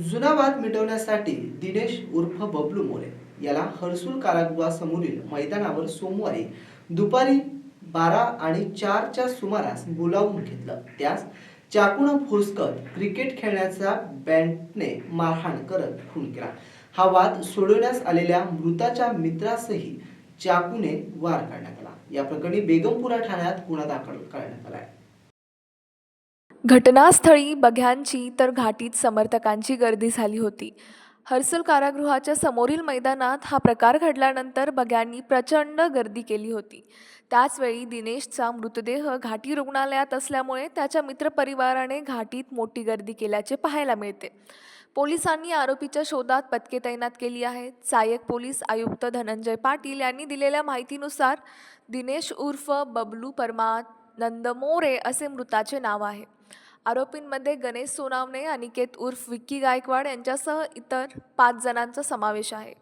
जुना वाद मिटवण्यासाठी दिनेश उर्फ बबलू मोरे याला हर्सूल कारागृहासमोरील मैदानावर सोमवारी दुपारी बारा आणि चारच्या सुमारास बोलावून घेतलं. त्यास चाकून फुसकत क्रिकेट खेळण्याचा बँटने मारहाण करत खून केला. हा वाद सोडवण्यास आलेल्या मृताच्या मित्रासही चाकूने वार करण्यात आला. या प्रकरणी बेगमपुरा ठाण्यात गुन्हा दाखल करण्यात आला आहे. घटनास्थळी बघ्यांची तर घाटीत समर्थकांची गर्दी झाली होती. हर्सुल कारागृहाच्या समोरील मैदानात हा प्रकार घडल्यानंतर बघ्यांनी प्रचंड गर्दी केली होती. त्याचवेळी दिनेशचा मृतदेह घाटी रुग्णालयात असल्यामुळे त्याच्या मित्रपरिवाराने घाटीत मोठी गर्दी केल्याचे पाहायला मिळते. पोलिसांनी आरोपीच्या शोधात पथके तैनात केली आहेत. सहाय्यक पोलीस आयुक्त धनंजय पाटील यांनी दिलेल्या माहितीनुसार दिनेश उर्फ बबलू परमानंद मोरे असे मृताचे नाव आहे. आरोपींमध्ये गणेश सोनावणे अनिकेत उर्फ विक्की गायकवाड यांच्यासह इतर पाच जणांचा समावेश आहे.